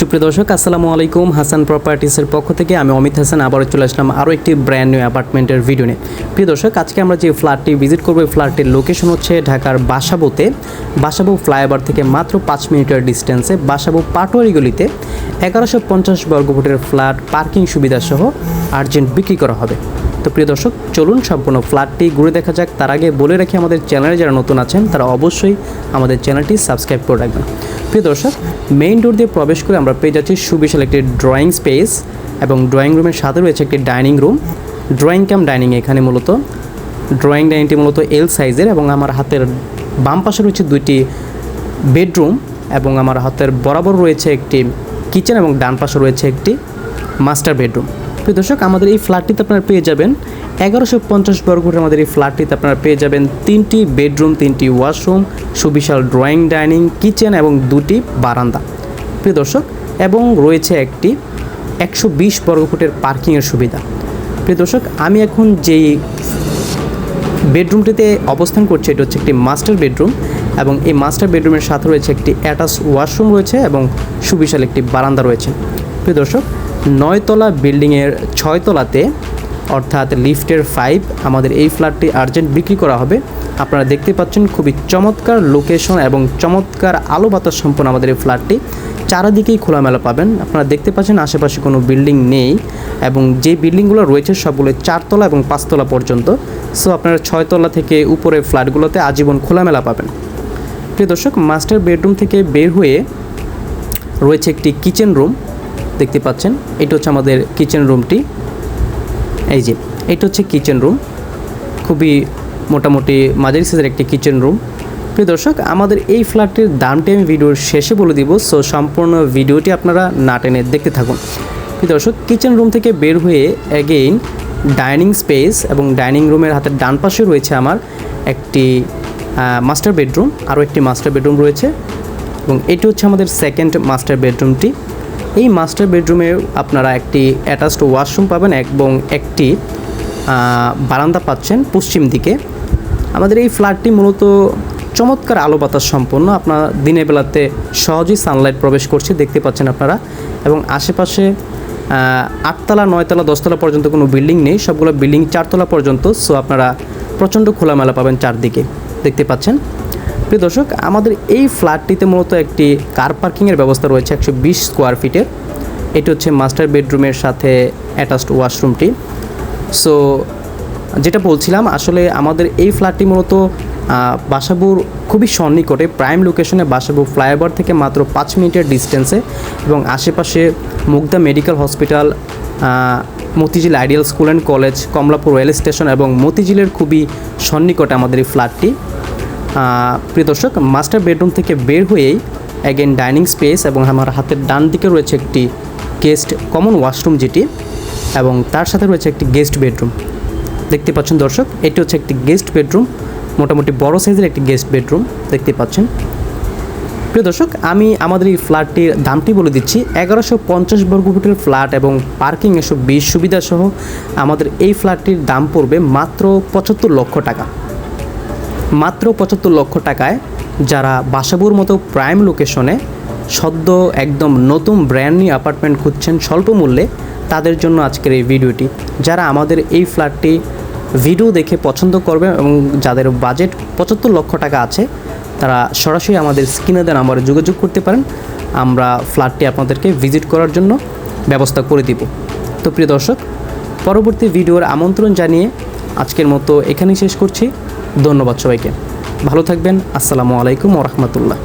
সুপ্রিয় দর্শক, আসসালামু আলাইকুম। হাসান প্রপার্টিসের পক্ষ থেকে আমি অমিত হাসান আবারও চলে আসলাম আরও একটি ব্র্যান্ড নিউ অ্যাপার্টমেন্টের ভিডিও নিয়ে। প্রিয় দর্শক, আজকে আমরা যে ফ্ল্যাটটি ভিজিট করব, এই ফ্ল্যাটটির লোকেশন হচ্ছে ঢাকার বাসাবোতে। বাসাবো ফ্লাইওভার থেকে মাত্র পাঁচ মিনিটের ডিস্টেন্সে বাসাবো পাটোয়ারি গলিতে এগারোশো পঞ্চাশ বর্গফুটের ফ্ল্যাট পার্কিং সুবিধাসহ আর্জেন্ট বিক্রি করা হবে। তো প্রিয় দর্শক, চলুন সম্পূর্ণ ফ্ল্যাটটি ঘুরে দেখা যাক। তার আগে বলে রাখি, আমাদের চ্যানেলে যারা নতুন আছেন, তারা অবশ্যই আমাদের চ্যানেলটি সাবস্ক্রাইব করে রাখবেন। প্রিয় দর্শক মেইন ডোর দিয়ে প্রবেশ করে আমরা পেয়ে যাচ্ছি সুবিশাল একটি ড্রয়িং স্পেস এবং ড্রয়িং রুমের সাথে রয়েছে একটি dining room drawing cum dining এখানে মূলত ড্রয়িং ডাইনিংটি মূলত এল সাইজের এবং আমার হাতের বাম পাশে রয়েছে দুইটি বেডরুম এবং আমার হাতের বরাবর রয়েছে একটি কিচেন এবং ডান পাশে রয়েছে একটি মাস্টার বেডরুম প্রিয় দর্শক, আমাদের এই ফ্ল্যাটটিতে আপনারা পেয়ে যাবেন এগারোশো পঞ্চাশ বর্গফুটের আমাদের এই ফ্ল্যাটটিতে আপনারা পেয়ে যাবেন তিনটি বেডরুম তিনটি ওয়াশরুম সুবিশাল ড্রয়িং ডাইনিং কিচেন এবং দুটি বারান্দা। প্রিয় দর্শক, এবং রয়েছে একটি একশো বিশ বর্গফুটের পার্কিংয়ের সুবিধা। প্রিয় দর্শক, আমি এখন যেই বেডরুমটিতে অবস্থান করছে, এটা হচ্ছে একটি মাস্টার বেডরুম এবং এই মাস্টার বেডরুমের সাথে রয়েছে একটি অ্যাটাচ ওয়াশরুম রয়েছে এবং সুবিশাল একটি বারান্দা রয়েছে। প্রিয় দর্শক নয়তলা বিল্ডিংয়ের ছয়তলাতে, অর্থাৎ লিফটের ফাইভ আমাদের এই ফ্ল্যাটটি আর্জেন্ট বিক্রি করা হবে। আপনারা দেখতে পাচ্ছেন খুবই চমৎকার লোকেশন এবং চমৎকার আলো বাতাস সম্পন্ন আমাদের এই ফ্ল্যাটটি। চারিদিকেই খোলামেলা পাবেন। আপনারা দেখতে পাচ্ছেন আশেপাশে কোনো বিল্ডিং নেই এবং যে বিল্ডিংগুলো রয়েছে সবগুলো চারতলা এবং পাঁচতলা পর্যন্ত। সো আপনারা ছয়তলা থেকে উপরে ফ্ল্যাটগুলোতে আজীবন খোলামেলা পাবেন। প্রিয় দর্শক মাস্টার বেডরুম থেকে বের হয়ে রয়েছে একটি কিচেন রুম দেখতে পাচ্ছেন, এটা হচ্ছে আমাদের কিচেন রুমটি এই যে, এটা হচ্ছে কিচেন রুম খুবই মোটামুটি মাঝারি সাইজের একটি কিচেন রুম প্রিয় দর্শক, আমাদের এই ফ্ল্যাটটির দামটি আমি ভিডিওর শেষে বলে দিব সো সম্পূর্ণ ভিডিওটি আপনারা না টেনে দেখতে থাকুন। প্রিয় দর্শক কিচেন রুম থেকে বের হয়ে অ্যাগেইন ডাইনিং স্পেস এবং ডাইনিং রুমের হাতের ডান পাশে রয়েছে আমার একটি মাস্টার বেডরুম আরও একটি মাস্টার বেডরুম রয়েছে। এবং এটি হচ্ছে আমাদের সেকেন্ড মাস্টার বেডরুমটি এই মাস্টার বেডরুমে আপনারা একটি অ্যাটাচড ওয়াশরুম পাবেন এবং একটি বারান্দা পাচ্ছেন পশ্চিম দিকে। আমাদের এই ফ্ল্যাটটি মূলত চমৎকার আলো বাতাস সম্পন্ন। আপনার দিনের বেলাতে সহজেই সানলাইট প্রবেশ করছে, দেখতে পাচ্ছেন আপনারা। এবং আশেপাশে আটতলা, নয়তলা, দশতলা পর্যন্ত কোনো বিল্ডিং নেই। সবগুলো বিল্ডিং চারতলা পর্যন্ত সো আপনারা প্রচণ্ড খোলামেলা পাবেন চারদিকে। দেখতে পাচ্ছেন? প্রিয় দর্শক, আমাদের এই ফ্ল্যাটটিতে মূলত একটি কার পার্কিংয়ের ব্যবস্থা রয়েছে একশো বিশ স্কোয়ার ফিটের এটি হচ্ছে মাস্টার বেডরুমের সাথে অ্যাটাচড ওয়াশরুমটি সো যেটা বলছিলাম, আসলে আমাদের এই ফ্ল্যাটটি মূলত বাসাবুর খুবই সন্নিকটে প্রাইম লোকেশনে বাসাবুর ফ্লাইওভার থেকে মাত্র পাঁচ মিনিটের ডিস্টেন্সে এবং আশেপাশে Mugda medical hospital Motijheel ideal school and college Kamalapur rail station এবং মতিঝিলের খুবই সন্নিকটে আমাদের এই ফ্ল্যাটটি প্রিয় দর্শক মাস্টার বেডরুম থেকে বের হয়েই অ্যাগেন ডাইনিং স্পেস এবং আমার হাতের ডান দিকে রয়েছে একটি গেস্ট কমন ওয়াশরুম যেটি এবং তার সাথে রয়েছে একটি গেস্ট বেডরুম দেখতে পাচ্ছেন দর্শক, এটি হচ্ছে একটি গেস্ট বেডরুম মোটামুটি বড় সাইজের একটি গেস্ট বেডরুম দেখতে পাচ্ছেন। প্রিয় দর্শক, আমি আমাদের এই ফ্ল্যাটটির দামটি বলে দিচ্ছি, এগারোশো পঞ্চাশ বর্গ বর্গফুটের ফ্ল্যাট এবং পার্কিং এসব বিশ সুবিধাসহ আমাদের এই ফ্ল্যাটটির দাম পড়বে মাত্র পঁচাত্তর লক্ষ টাকা। মাত্র পঁচাত্তর লক্ষ টাকায় যারা বাসাবুর মতো প্রাইম লোকেশনে সদ্য একদম নতুন ব্র্যান্ড নিউ অ্যাপার্টমেন্ট খুঁজছেন স্বল্প মূল্যে তাদের জন্য আজকের এই ভিডিওটি। যারা আমাদের এই ফ্ল্যাটটি ভিডিও দেখে পছন্দ করবে এবং যাদের বাজেট পঁচাত্তর লক্ষ টাকা আছে, তারা সরাসরি আমাদের স্ক্রিনে দেন নাম্বারে যোগাযোগ করতে পারেন। আমরা ফ্ল্যাটটি আপনাদেরকে ভিজিট করার জন্য ব্যবস্থা করে দিব। তো প্রিয় দর্শক, পরবর্তী ভিডিওর আমন্ত্রণ জানিয়ে আজকের মতো এখানেই শেষ করছি। ধন্যবাদ সবাইকে। ভালো থাকবেন। আসসালামু আলাইকুম ওরহমতুল্লাহ